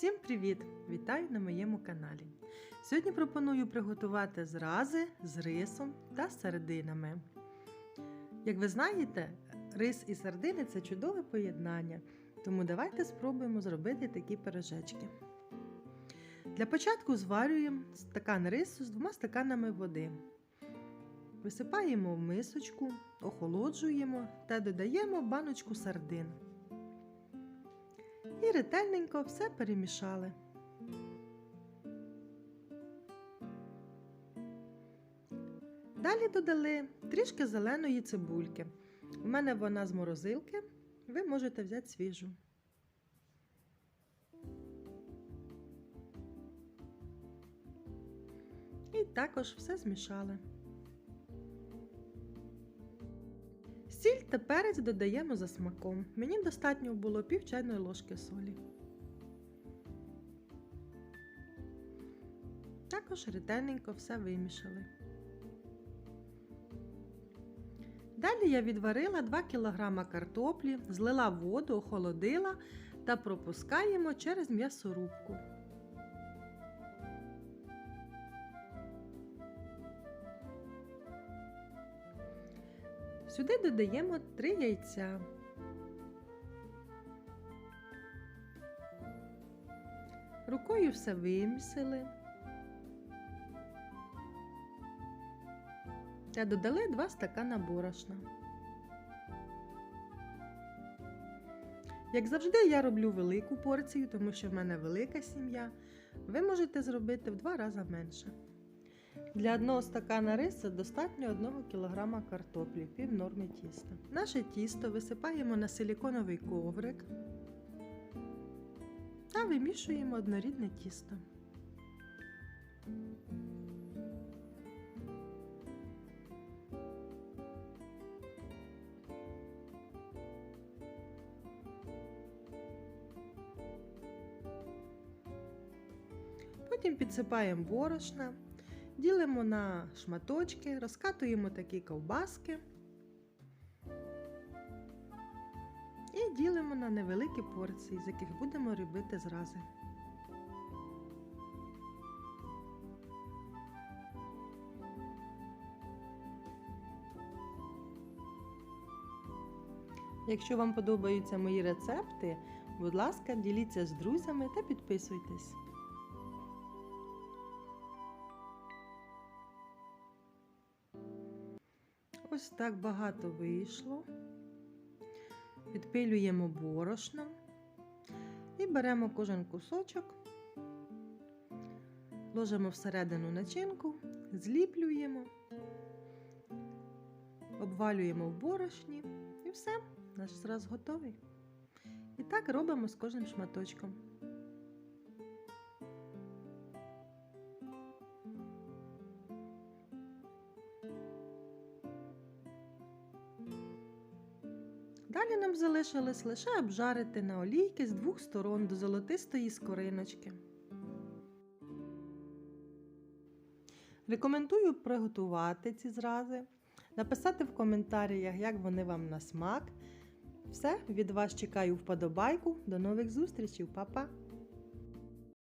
Всім привіт! Вітаю на моєму каналі. Сьогодні пропоную приготувати зрази з рисом та сардинами. Як ви знаєте, рис і сардини це чудове поєднання, тому давайте спробуємо зробити такі пирожечки. Для початку зварюємо стакан рису з двома стаканами води. Висипаємо в мисочку, охолоджуємо та додаємо баночку сардин. Ретельненько все перемішали. Далі додали трішки зеленої цибульки. У мене вона з морозилки, ви можете взяти свіжу. І також все змішали. Сіль та перець додаємо за смаком. Мені достатньо було пів чайної ложки солі. Також ретельненько все вимішали. Далі я відварила 2 кг картоплі, злила воду, охолодила та пропускаємо через м'ясорубку. Сюди додаємо 3 яйця. Рукою все вимісили та додали 2 стакана борошна. Як завжди, я роблю велику порцію, тому що в мене велика сім'я. Ви можете зробити в 2 рази менше. Для одного стакана риса достатньо 1 кг картоплі, пів норми тіста. Наше тісто висипаємо на силіконовий коврик та вимішуємо однорідне тісто. Потім підсипаємо борошна. Ділимо на шматочки, розкатуємо такі ковбаски і ділимо на невеликі порції, з яких будемо робити зрази. Якщо вам подобаються мої рецепти, будь ласка, діліться з друзями та підписуйтесь. Ось так багато вийшло. Підпилюємо борошно і беремо кожен кусочок, ложимо всередину начинку, зліплюємо, обвалюємо в борошні і все, наш зраз готовий. І так робимо з кожним шматочком. Далі нам залишилось лише обжарити на олійки з двох сторон до золотистої скориночки. Рекомендую приготувати ці зрази, написати в коментарях, як вони вам на смак. Все, від вас чекаю вподобайку. До нових зустрічей, Па-па!